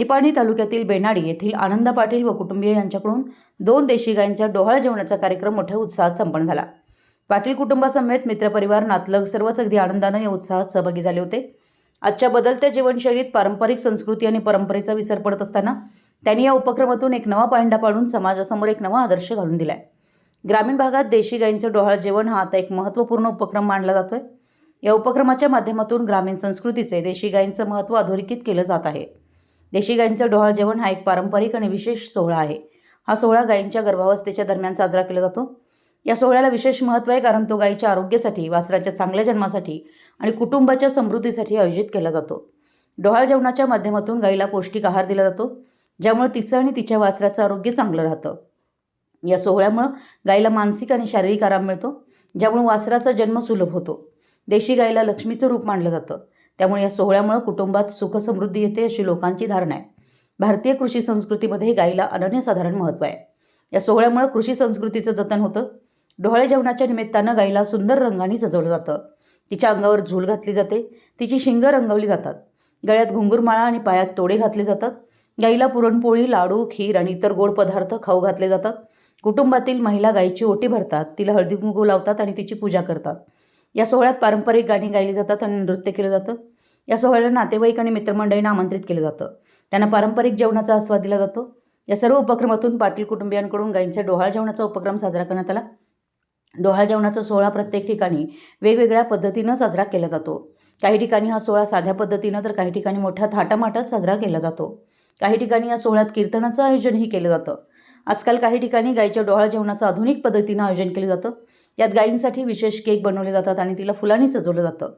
निपाणी तालुक्यातील बेनाडी येथील आनंद पाटील व कुटुंबीय यांच्याकडून दोन देशी गायींच्या डोहाळ जेवणाचा कार्यक्रम मोठ्या उत्साहात संपन्न झाला. पाटील कुटुंबासमेत मित्रपरिवार नातलग सर्वच अगदी आनंदानं या उत्साहात सहभागी झाले होते. आजच्या बदलत्या जीवनशैलीत पारंपरिक संस्कृती आणि परंपरेचा विसर पडत असताना त्यांनी या उपक्रमातून एक नवा पायंडा पाडून समाजासमोर एक नवा आदर्श घालून दिलाय. ग्रामीण भागात देशी गायींचं डोहाळ जेवण हा आता एक महत्त्वपूर्ण उपक्रम मानला जातोय. या उपक्रमाच्या माध्यमातून ग्रामीण संस्कृतीचे देशी गायींचं महत्त्व अधोरेखित केलं जात आहे. देशी गायींचं डोहाळ जेवण हा एक पारंपरिक आणि विशेष सोहळा आहे. हा सोहळा गायींच्या गर्भावस्थेच्या दरम्यान साजरा केला जातो. या सोहळ्याला विशेष महत्त्व आहे कारण तो गायीच्या आरोग्यासाठी वासराच्या चांगल्या जन्मासाठी आणि कुटुंबाच्या समृद्धीसाठी आयोजित केला जातो. डोहाळ जेवणाच्या माध्यमातून गायीला पौष्टिक आहार दिला जातो ज्यामुळे तिचं आणि तिच्या वासराचं आरोग्य चांगलं राहतं. या सोहळ्यामुळं गायीला मानसिक आणि शारीरिक आराम मिळतो ज्यामुळे वासराचा जन्म सुलभ होतो. देशी गायीला लक्ष्मीचं रूप मानलं जातं. त्यामुळे या सोहळ्यामुळं कुटुंबात सुख समृद्धी येते अशी लोकांची धारणा आहे. भारतीय कृषी संस्कृतीमध्ये गायीला अनन्यसाधारण महत्त्व आहे. या सोहळ्यामुळं कृषी संस्कृतीचं जतन होतं. डोहाळे जेवणाच्या निमित्तानं गायीला सुंदर रंगाने सजवलं जातं. तिच्या अंगावर झूल घातली जाते. तिची शिंगं रंगवली जातात. गळ्यात घुंगुरमाळा आणि पायात तोडे घातले जातात. गाईला पुरणपोळी लाडू खीर आणि इतर गोड पदार्थ खाऊ घातले जातात. कुटुंबातील महिला गायीची ओटी भरतात. तिला हळदी कुंकू लावतात आणि तिची पूजा करतात. या सोहळ्यात पारंपरिक गाणी गायली जातात आणि नृत्य केलं जातं. या सोहळ्याला नातेवाईक आणि मित्रमंडळींना आमंत्रित केलं जातं. त्यांना पारंपरिक जेवणाचा आस्वाद दिला जातो. या सर्व उपक्रमातून पाटील कुटुंबियांकडून गायींचा डोहाळ जेवणाचा उपक्रम साजरा करण्यात आला. डोहाळ जेवणाचा सोहळा प्रत्येक ठिकाणी वेगवेगळ्या पद्धतीनं साजरा केला जातो. काही ठिकाणी हा सोहळा साध्या पद्धतीनं तर काही ठिकाणी मोठ्या थाटामाटात साजरा केला जातो. काही ठिकाणी या सोहळ्यात कीर्तनाचं आयोजनही केलं जातं. आजकाल काही ठिकाणी गायीच्या डोहाळ जेवणाचं आधुनिक पद्धतीनं आयोजन केलं जातं. यात गायींसाठी विशेष केक बनवले जातात आणि तिला फुलांनी सजवलं जातं.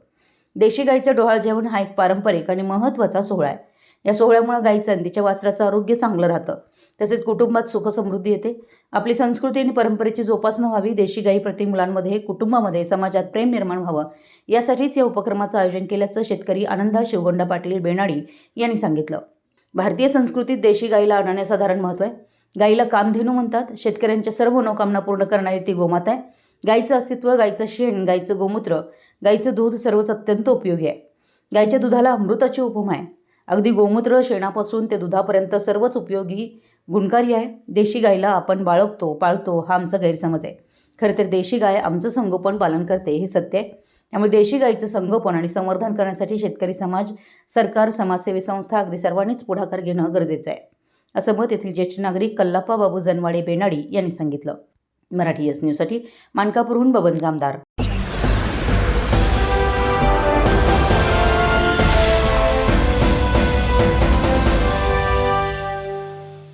देशी गाईचं डोहाळ जेवण हा एक पारंपरिक आणि महत्त्वाचा सोहळा आहे. या सोहळ्यामुळे गाईचं आणि तिच्या वासराचं आरोग्य चांगलं राहतं. तसेच कुटुंबात सुख समृद्धी येते. आपली संस्कृती आणि परंपरेची जोपासना व्हावी देशी गायीप्रती मुलांमध्ये कुटुंबामध्ये समाजात प्रेम निर्माण व्हावं यासाठीच या उपक्रमाचं आयोजन केल्याचं शेतकरी आनंदा शिवगोंडा पाटील बेनाडी यांनी सांगितलं. भारतीय संस्कृतीत देशी गाईला अनन्यसाधारण महत्त्व आहे. गाईला कामधेनू म्हणतात. शेतकऱ्यांच्या सर्व मनोकामना पूर्ण करणारी ती गोमाता आहे. गाईचं अस्तित्व गाईचं शेण गाईचं गोमूत्र गाईचं दूध सर्वच अत्यंत उपयोगी आहे. गाईच्या दुधाला अमृताची उपमा आहे. अगदी गोमूत्र शेणापासून ते दुधापर्यंत सर्वच उपयोगी गुणकारी आहे. देशी गायला आपण बाळगतो पाळतो हा आमचा गैरसमज आहे. खरं तर देशी गाय आमचं संगोपन पालन करते हे सत्य आहे. त्यामुळे देशी गाईचं संगोपन आणि संवर्धन करण्यासाठी शेतकरी समाज सरकार समाजसेवी संस्था अगदी सर्वांनीच पुढाकार घेणं गरजेचं आहे. असं मत येथील ज्येष्ठ नागरिक कल्लाप्पा बाबू जनवाडे बेनाडी यांनी सांगितलं. मराठी एस न्यूजसाठी मानकापूरहून बबन जामदार.